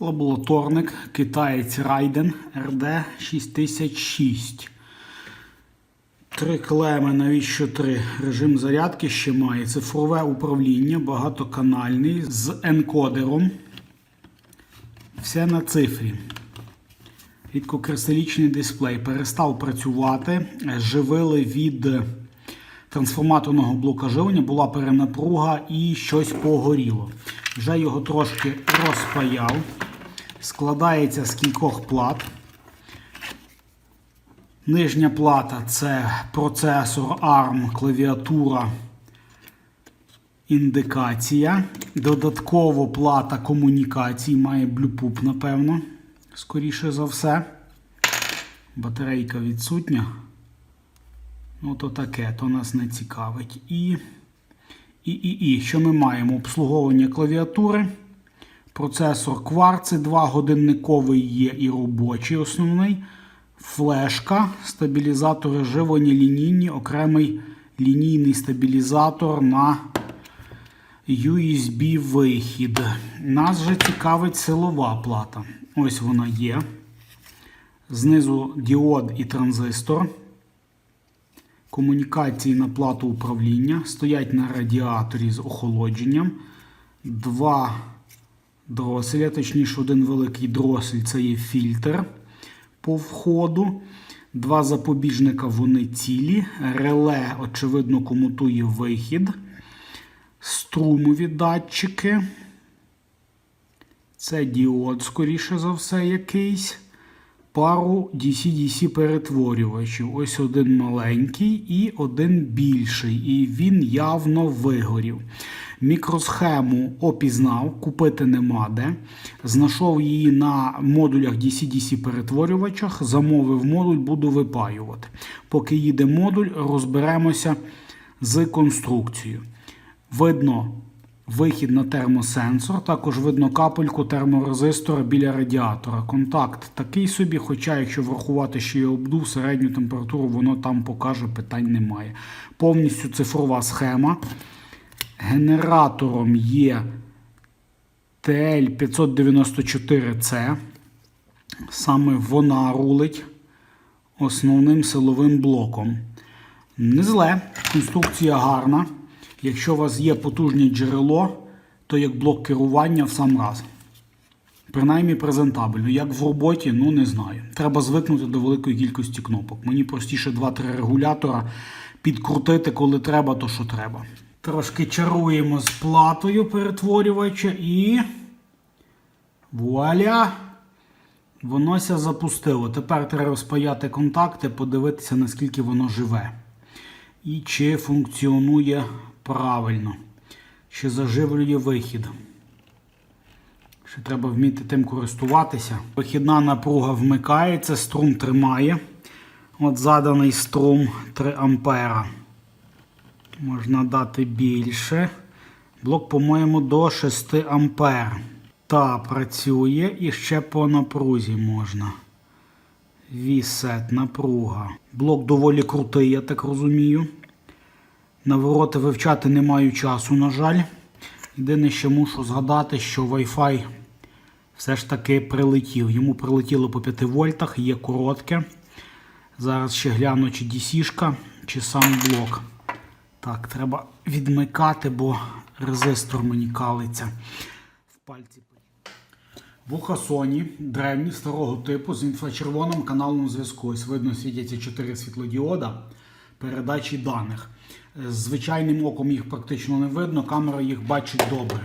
Лабораторник китаєць Raiden RD6006. Три клеми, навіщо три? Режим зарядки ще має. Цифрове управління, багатоканальний з енкодером. Все на цифрі. Рідкокристалічний дисплей перестав працювати. Живили від трансформаторного блока живлення, була перенапруга і щось погоріло. Вже його трошки розпаяв. Складається з кількох плат. Нижня плата це процесор ARM, клавіатура, індикація. Додатково плата комунікацій, має Bluetooth, напевно, скоріше за все. Батарейка відсутня. Ну, то таке, то нас не цікавить. І, і, і, і. Що ми маємо? Обслуговування клавіатури. Процесор кварци, 2 годинниковий є і робочий основний. Флешка, стабілізатори живлення лінійні, окремий лінійний стабілізатор на USB-вихід. Нас же цікавить силова плата. Ось вона є. Знизу діод і транзистор. Комунікації на плату управління. Стоять на радіаторі з охолодженням. Два дроселя, точніше, один великий дросель це є фільтр по входу. Два запобіжника вони цілі. Реле, очевидно, комутує вихід. Струмові датчики. Це діод, скоріше за все, якийсь. Пару DC-DC перетворювачів. Ось один маленький і один більший. І він явно вигорів. Мікросхему опізнав, купити нема де. Знайшов її на модулях DC-DC перетворювачах, замовив модуль, буду випаювати. Поки їде модуль, розберемося з конструкцією. Видно вихід на термосенсор, також видно капельку терморезистора біля радіатора. Контакт такий собі, хоча, якщо врахувати, що я обдув середню температуру, воно там покаже, питань немає. Повністю цифрова схема. Генератором є TL594C. Саме вона рулить основним силовим блоком. Не зле, конструкція гарна. Якщо у вас є потужне джерело, то як блок керування в сам раз. Принаймні презентабельно. Як в роботі, ну не знаю. Треба звикнути до великої кількості кнопок. Мені простіше 2-3 регулятора підкрутити, коли треба, то що треба. Трошки чаруємо з платою перетворювача і. Вуаля! Вонося запустило. Тепер треба розпаяти контакти, подивитися, наскільки воно живе. І чи функціонує правильно. Чи заживлює вихід. Ще треба вміти тим користуватися. Вихідна напруга вмикається, струм тримає. От заданий струм 3 ампера. Можна дати більше. Блок, по-моєму, до 6 ампер. Та працює і ще по напрузі можна. Вісет, напруга. Блок доволі крутий, я так розумію. Навороти вивчати не маю часу, на жаль. Єдине, що мушу згадати, що Wi-Fi все ж таки прилетів. Йому прилетіло по 5 вольтах, є коротке. Зараз ще гляну, чи DC-шка, чи сам блок. Так, треба відмикати, бо резистор мені калиться в пальці. Вуха Sony, древні старого типу з інфрачервоним каналом зв'язку. Ось видно, світяться 4 світлодіода передачі даних. Звичайним оком їх практично не видно, камера їх бачить добре.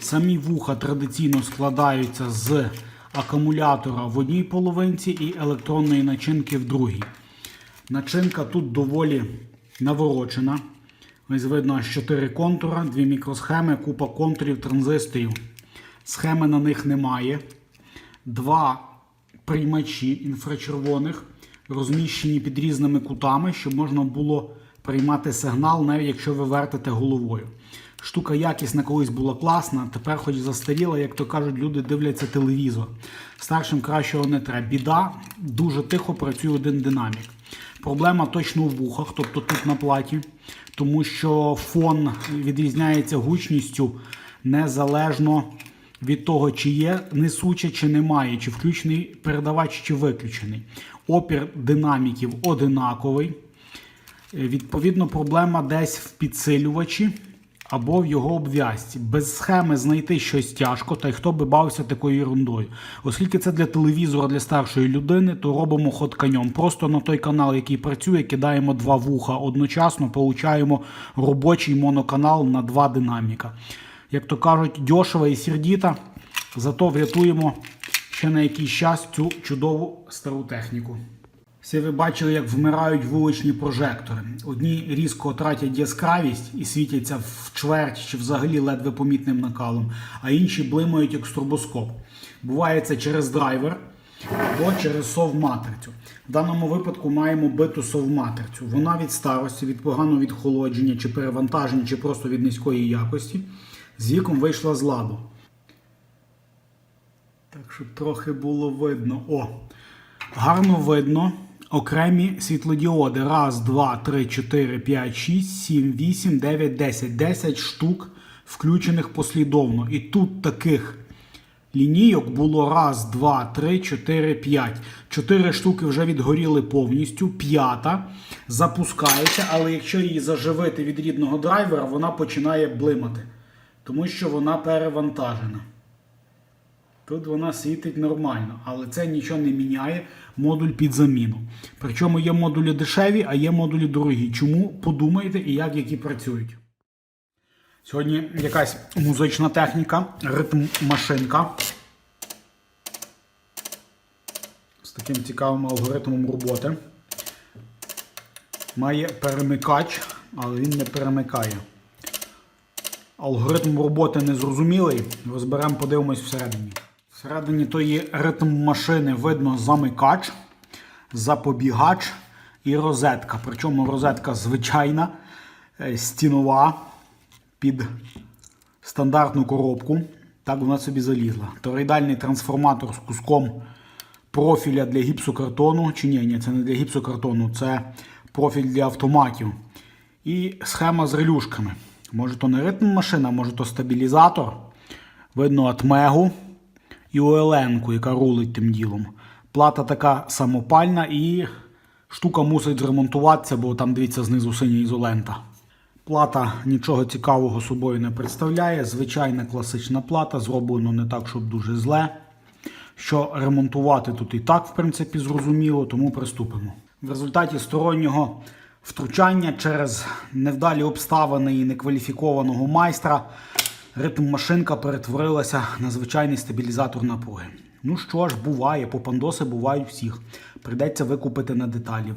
Самі вуха традиційно складаються з акумулятора в одній половинці і електронної начинки в другій. Начинка тут доволі наворочена. Ось видно аж 4 контура, дві мікросхеми, купа контурів, транзисторів. Схеми на них немає. Два приймачі інфрачервоних, розміщені під різними кутами, щоб можна було приймати сигнал, навіть якщо ви вертите головою. Штука якісна колись була класна, тепер хоч застаріла, як то кажуть, люди дивляться телевізор. Старшим кращого не треба. Біда, дуже тихо працює один динамік. Проблема точно в вухах, тобто тут на платі, тому що фон відрізняється гучністю незалежно від того, чи є несуче, чи немає, чи включений передавач, чи виключений. Опір динаміків одинаковий. Е, Відповідно, проблема десь в підсилювачі або в його обв'язці. Без схеми знайти щось тяжко, та й хто би бавився такою ерундою. Оскільки це для телевізора для старшої людини, то робимо ход конем. Просто на той канал, який працює, кидаємо два вуха одночасно, получаємо робочий моноканал на два динаміка. Як то кажуть, дешево і сердіта, зато врятуємо ще на якийсь час цю чудову стару техніку. Всі ви бачили, як вмирають вуличні прожектори. Одні різко тратять яскравість і світяться в чверть чи взагалі ледве помітним накалом, а інші блимають як стробоскоп. Буває це через драйвер або через совматрицю. В даному випадку маємо биту совматрицю. Вона від старості, від поганого відхолодження чи перевантаження, чи просто від низької якості з віком вийшла з ладу. Так що трохи було видно. О! Гарно видно окремі світлодіоди. Раз, два, три, чотири, п'ять, шість, сім, вісім, дев'ять, десять. Десять штук включених послідовно. І тут таких лінійок було раз, два, три, чотири, п'ять. Чотири штуки вже відгоріли повністю. П'ята запускається, але якщо її заживити від рідного драйвера, вона починає блимати, тому що вона перевантажена. Тут вона світить нормально, але це нічого не міняє модуль під заміну. Причому є модулі дешеві, а є модулі дорогі. Чому подумайте і як які працюють? Сьогодні якась музична техніка, ритм машинка з таким цікавим алгоритмом роботи. Має перемикач, але він не перемикає. Алгоритм роботи незрозумілий. Розберемо, подивимось всередині. Всередині тої ритм машини видно замикач, запобігач і розетка. Причому розетка звичайна, е, стінова під стандартну коробку. Так вона собі залізла. Тороїдальний трансформатор з куском профіля для гіпсокартону. Чи ні, ні, це не для гіпсокартону, це профіль для автоматів. І схема з релюшками. Може то не ритм машина, може то стабілізатор. Видно атмегу і ОЛН-ку, яка рулить тим ділом. Плата така самопальна і штука мусить зремонтуватися, бо там, дивіться, знизу синя ізолента. Плата нічого цікавого собою не представляє. Звичайна класична плата, зроблено не так, щоб дуже зле. Що ремонтувати тут і так, в принципі, зрозуміло, тому приступимо. В результаті стороннього втручання через невдалі обставини і некваліфікованого майстра ритм машинка перетворилася на звичайний стабілізатор напруги. Ну що ж, буває, попандоси бувають всіх. Придеться викупити на деталі.